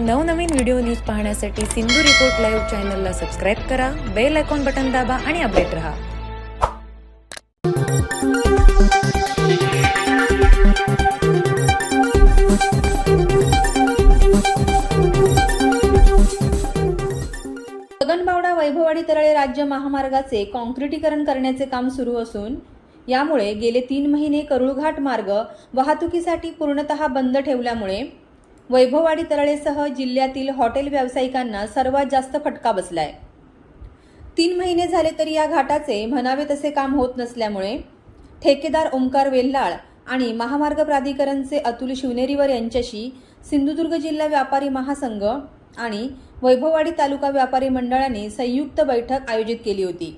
नवनवीन video news पाहण्यासाठी Sindhu report live चॅनलला सबस्क्राईब करा बेल आयकॉन बटन दाबा आणि अपडेट रहा. गगनबावडा वैभववाडी तरळे राज्य महामार्गाचे काँक्रिटीकरण करण्याचे काम सुरू असून यामुळे गेले तीन महिने करुळघाट मार्ग वाहतुकीसाठी पूर्णतः बंद ठेवल्यामुळे वैभववाडी तरळेसह जिल्ह्यातील हॉटेल व्यावसायिकांना सर्वात जास्त फटका बसलाय. तीन महिने झाले तरी या घाटाचे म्हणावे तसे काम होत नसल्यामुळे ठेकेदार ओंकार वेल्हाळ आणि महामार्ग प्राधिकरणचे अतुल शिवनेरीवर यांच्याशी सिंधुदुर्ग जिल्हा व्यापारी महासंघ आणि वैभववाडी तालुका व्यापारी मंडळाने संयुक्त बैठक आयोजित केली होती.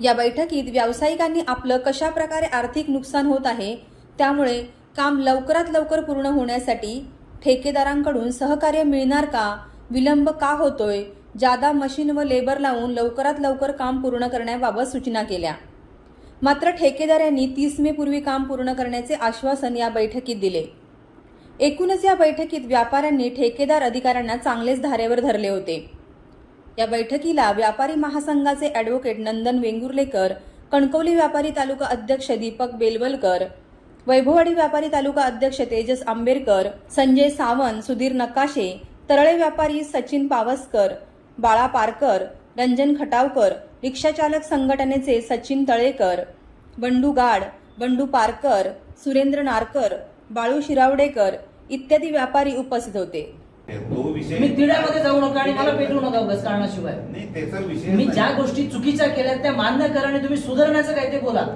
या बैठकीत व्यावसायिकांनी आपलं कशा प्रकारे आर्थिक नुकसान होत आहे त्यामुळे काम लवकरात लवकर पूर्ण होण्यासाठी ठेकेदारांकडून सहकार्य मिळणार का? विलंब का होतोय? जादा मशीन व लेबर लावून लवकरात लवकर काम पूर्ण करण्याबाबत सूचना केल्या. मात्र ठेकेदारांनी तीस मे पूर्वी काम पूर्ण करण्याचे आश्वासन या बैठकीत दिले. एकूणच या बैठकीत व्यापाऱ्यांनी ठेकेदार अधिकाऱ्यांना चांगलेच धारेवर धरले होते. या बैठकीला व्यापारी महासंघाचे ॲडव्होकेट नंदन वेंगुर्लेकर कणकवली व्यापारी तालुका अध्यक्ष दीपक बेलवलकर वैभववाडी व्यापारी तालुका अध्यक्ष तेजस आंबेरकर संजय सावंत सुधीर नकाशे तरळे व्यापारी सचिन पावसकर बाळा पारकर रंजन खटावकर रिक्षाचालक संघटनेचे सचिन तळेकर बंडू गाड बंडू पारकर सुरेंद्र नारकर बाळू शिरावडेकर इत्यादी व्यापारी उपस्थित होते. तो विषय मी तिड्यामध्ये जाऊ नका आणि मला पेटवू नका उगाच कारणाशिवाय. नाही त्याचा विषय मी. ज्या गोष्टी चुकीच्या केल्या त्या मान्य करा आणि तुम्ही सुधारण्याचं काय ते बोला.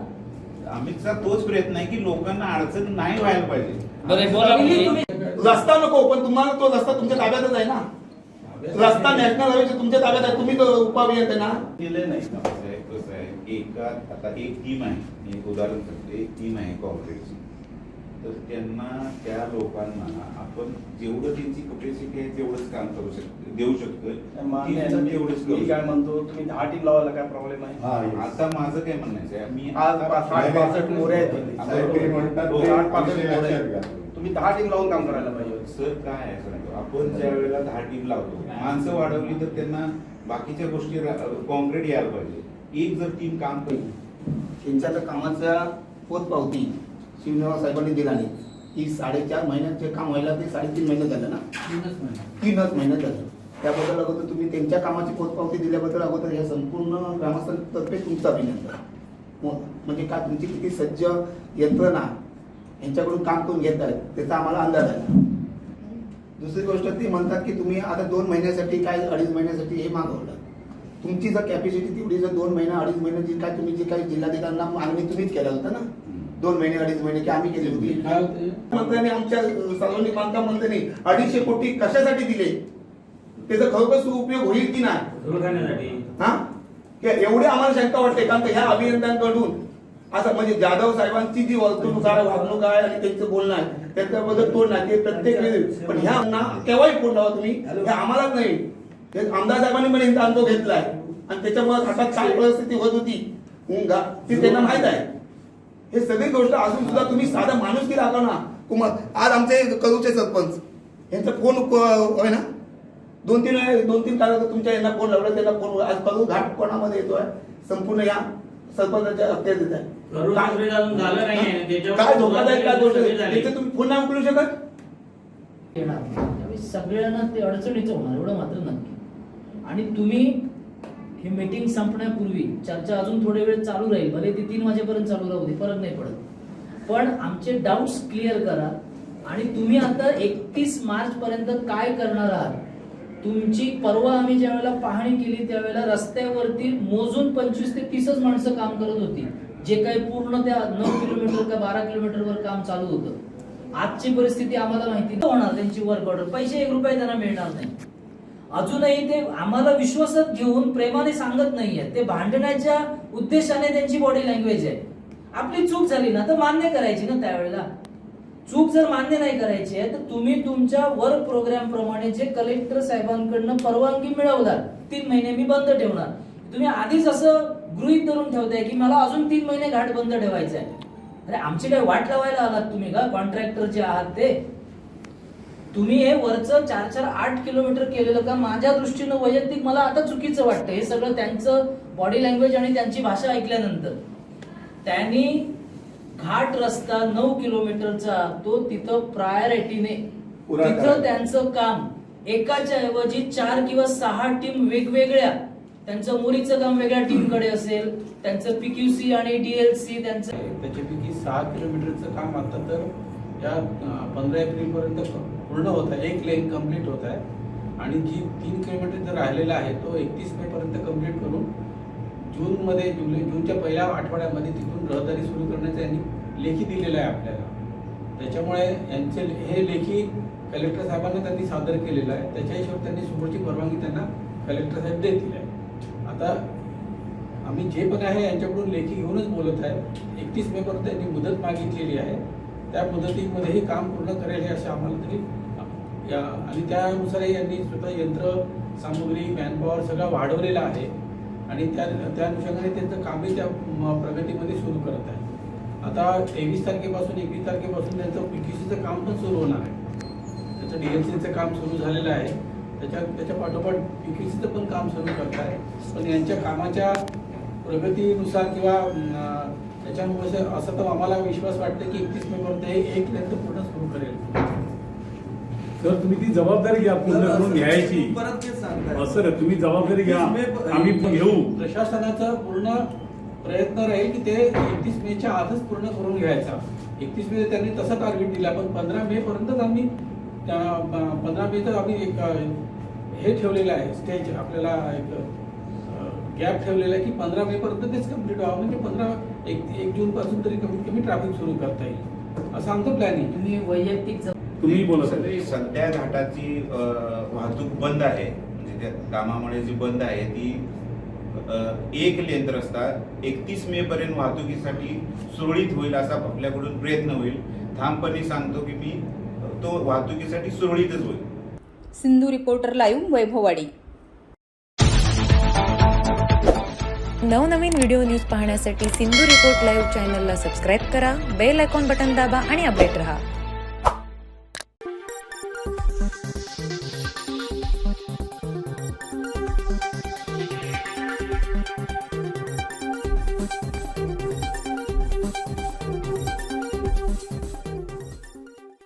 आम्हीचा तोच प्रयत्न आहे की लोकांना अडचण नाही व्हायला पाहिजे. बरं बोला पहिली तुम्ही. रस्ता नको पण तुम्हाला तो रस्ता तुमच्या ताब्यातच आहे ना. रस्ता नॅशनल हायवेचा तुमच्या ताब्यात आहे. तुम्ही तो उपाभियंता आहे ना. दिलं नाही का? कसं आहे कसं आहे? एका आता एक टीम आहे. मी एक उदाहरण सांगते. एक टीम आहे कॉर्पोरेटची तर त्यांना त्या लोकांना आपण जेवढं त्यांची कपॅसिटी आहे तेवढंच काम करू शकतो देऊ शकतो तेवढंच मी करू काय. म्हणतो तुम्ही दहा टीम लावायला काय प्रॉब्लेम आहे? आता माझं काय म्हणायचं आहे मी आज साठ पासष्ट मोरे आहेत. घ्या. तुम्ही दहा टीम लावून काम करायला पाहिजे. सर काय आहे सांगतो आपण ज्या वेळेला दहा टीम लावतो माणसं वाढवली तर त्यांना बाकीच्या गोष्टी कॉन्क्रीट यायला पाहिजे. एक जर टीम काम करते त्यांच्या त्या कामाचा पोचपावती शिवनिवास साहेबांनी दिला नाही. की साडेचार महिन्यात जे काम व्हायला ते साडेतीन महिने झालं ना? तीनच महिने. झालं. त्याबद्दल अगोदर तुम्ही त्यांच्या कामाची पोचपावती दिल्याबद्दल अगोदर या संपूर्ण ग्रामस्थांतर्फे तुमचं अभिनंदन. म्हणजे काय तुमची किती सज्ज यंत्रणा यांच्याकडून काम करून घेत आहेत त्याचा आम्हाला अंदाज आहे. दुसरी गोष्ट ती म्हणतात की तुम्ही आता दोन महिन्यासाठी काय अडीच महिन्यासाठी हे मागवलं. तुमची जर कॅपॅसिटी तेवढी जर दोन महिना अडीच महिने जी काय तुम्ही जी काही जिल्हाधिकाऱ्यांना मागणी तुम्हीच केलं होतं ना? दोन महिने अडीच महिने की आम्ही केली होती. मंत्र्यांनी आमच्या सार्वजनिक बांधकाम मंत्र्यांनी अडीचशे कोटी कशासाठी दिले? त्याचा खरोखर उपयोग होईल की नाही? हा? एवढे आम्हाला शंका वाटते कारण ह्या अभियंत्यांकडून. असं म्हणजे जाधव साहेबांची जी वर्तणूक आहे वागणूक आहे आणि त्यांचं बोलणं आहे त्याच्याबद्दल तोड नाही ते प्रत्येक वेळी पण ह्या ना केव्हाही फोन लावा तुम्ही हे आम्हालाच नाही. आमदार साहेबांनी पण यांचा अनुभव घेतलाय. आणि त्याच्यामुळे हातात काय परिस्थिती होत होती. ती त्यांना माहीत आहे. हे सगळी गोष्ट असून सुद्धा तुम्ही साधा माणूस की दाखवा ना? कुमार आज आमचे करूचे सरपंच. यांचा फोन होय ना? दोन तीन दोन तीन काळ तुमच्या यांना फोन लावला त्याला फोन आज करू घाट कोणामध्ये येतोय? संपूर्ण या सरपंचाच्या हत्या देत आहे. काय- धोकादायक काय गोष्ट सगळी झाली. याचे तुम्ही फोन नाही उकलू शकत? सगळ्यांना ते अडचणीचं होणार एवढं मात्र नक्की. आणि तुम्ही ही मीटिंग संपण्यापूर्वी चर्चा अजून थोडे वेळ चालू राहील. भले ती तीन वाजेपर्यंत चालू राहू दे फरक नाही पडत. पण आमचे डाऊट्स क्लिअर करा आणि तुम्ही आता एकतीस मार्च पर्यंत काय करणार आहात? तुमची परवा आम्ही ज्या वेळेला पाहणी केली त्यावेळेला रस्त्यावरती मोजून पंचवीस ते तीसच माणसं काम करत होती. जे काही पूर्ण त्या नऊ किलोमीटर का बारा किलोमीटरवर काम चालू होतं. आजची परिस्थिती आम्हाला माहिती होणार त्यांची वर्क ऑर्डर पैसे एक रुपये त्यांना मिळणार नाही. अजूनही ते आम्हाला विश्वासात घेऊन प्रेमाने सांगत नाहीये. ते भांडण्याच्या उद्देशाने त्यांची बॉडी लँग्वेज आहे. आपली चूक झाली ना तर मान्य करायची ना त्यावेळेला? चूक जर मान्य नाही करायची आहे तर तुम्ही तुमच्या वर्क प्रोग्राम प्रमाणे जे कलेक्टर साहेबांकडनं परवानगी मिळवणार तीन महिने मी बंद ठेवणार. तुम्ही आधीच असं गृहित धरून ठेवताय की मला अजून तीन महिने घाट बंद ठेवायचा आहे अरे आमची काय वाट लावायला आलात तुम्ही का? कॉन्ट्रॅक्टर जे आहात ते? तुम्ही हे वरचं चार चार आठ किलोमीटर केलेलं का? माझ्या दृष्टीनं वैयक्तिक मला आता चुकीचं वाटतं हे सगळं त्यांचं बॉडी लँग्वेज आणि त्यांची भाषा ऐकल्यानंतर. त्यांनी घाट रस्ता नऊ किलोमीटरचा तो तिथं प्रायोरिटीने पुरा तिथं. त्यांचं काम. एकाच्या ऐवजी चार किंवा सहा टीम वेगवेगळ्या. त्यांचं मुरीचं काम वेगळ्या टीमकडे असेल. त्यांचं पीक्यूसी आणि डीएलसी त्यांचं त्याच्यापैकी सहा किलोमीटरचं काम आता तर या पंधरा एप्रिलपर्यंत पूर्ण होत आहे एक लेन कंप्लीट होत आहे आणि जी तीन किलोमीटर राहिलेला आहे तो एकतीस मेपर्यंत कंप्लीट करून जूनमध्ये जुलै जूनच्या पहिल्या आठवड्यामध्ये तिथून रहदारी सुरू करण्याचं यांनी लेखी दिलेलं आहे आपल्याला. त्याच्यामुळे यांचे हे लेखी कलेक्टर साहेबांना त्यांनी सादर केलेलं आहे. त्याच्या हिशोब त्यांनी समोरची परवानगी त्यांना कलेक्टर साहेब देतील आहे. आता आम्ही जे पण आहे यांच्याकडून लेखी घेऊनच बोलत आहे. एकतीस मेपर्यंत त्यांनी यांनी मुदत मागितलेली आहे. त्या मुदतीमध्ये हे काम पूर्ण करेल हे असं आम्हाला तरी या. आणि त्यानुसारही यांनी स्वतः यंत्र सामुग्री मॅनपॉवर सगळं वाढवलेलं आहे. आणि त्या त्या अनुषंगाने त्यांचं कामही त्या प्रगतीमध्ये सुरू करत आहे आता तेवीस तारखेपासून एकवीस तारखेपासून त्यांचं पीक्यूसीचं काम पण सुरू होणार आहे. त्याचं डी एम सीचं काम सुरू झालेलं आहे. त्याच्या त्याच्या पाठोपाठ पी के सीचं पण काम सुरू करत आहे. पण यांच्या कामाच्या प्रगतीनुसार किंवा त्याच्यामुळे असं- असं तर आम्हाला विश्वास वाटतं की एकतीस मेपर्यंत हे एक लेंथ पूर्ण सुरू करेल. तर तुम्ही ती जबाबदारी घ्या पूर्ण करून घ्यायची. परत तेच सांगताय. असं नाही तुम्ही जबाबदारी घ्या. एकतीस मे- आम्ही पण घेऊ. प्रशासनाचा पूर्ण प्रयत्न राहील की ते एकतीस मेच्या आतच पूर्ण करून घ्यायचा. एकतीस मे त्यांनी तसा टार्गेट दिला. पण पंधरा मे पर्यंतच आम्ही पंधरा मे तर आम्ही एक हे ठेवलेलं आहे. स्टेज आपल्याला एक गॅप ठेवलेला आहे की पंधरा मे पर्यंत तेच कंप्लीट व्हावं. म्हणजे पंधरा एक एक जून पासून तरी कमीत कमी ट्रॅफिक सुरू करता येईल. असं आमचं प्लॅनिंग तुम्ही वैयक्तिक तुम्ही बोला सर. सगळी सध्या घाटाची वाहतूक बंद आहे. म्हणजे त्या कामामुळे जी बंद आहे ती एक लेन रस्ता एकतीस मे पर्यंत वाहतुकीसाठी सुरळीत होईल असा आपल्याकडून प्रयत्न होईल. ठामपणे सांगतो की मी तो वाहतुकीसाठी सुरळीतच होईल. Sindhu reporter live Vaibhavwadi. नवनवीन व्हिडिओ न्यूज पाहण्यासाठी सिंधू रिपोर्ट लाईव्ह चॅनलला सबस्क्राईब करा बेल आयकॉन बटन दाबा आणि अपडेट रहा. Thank you.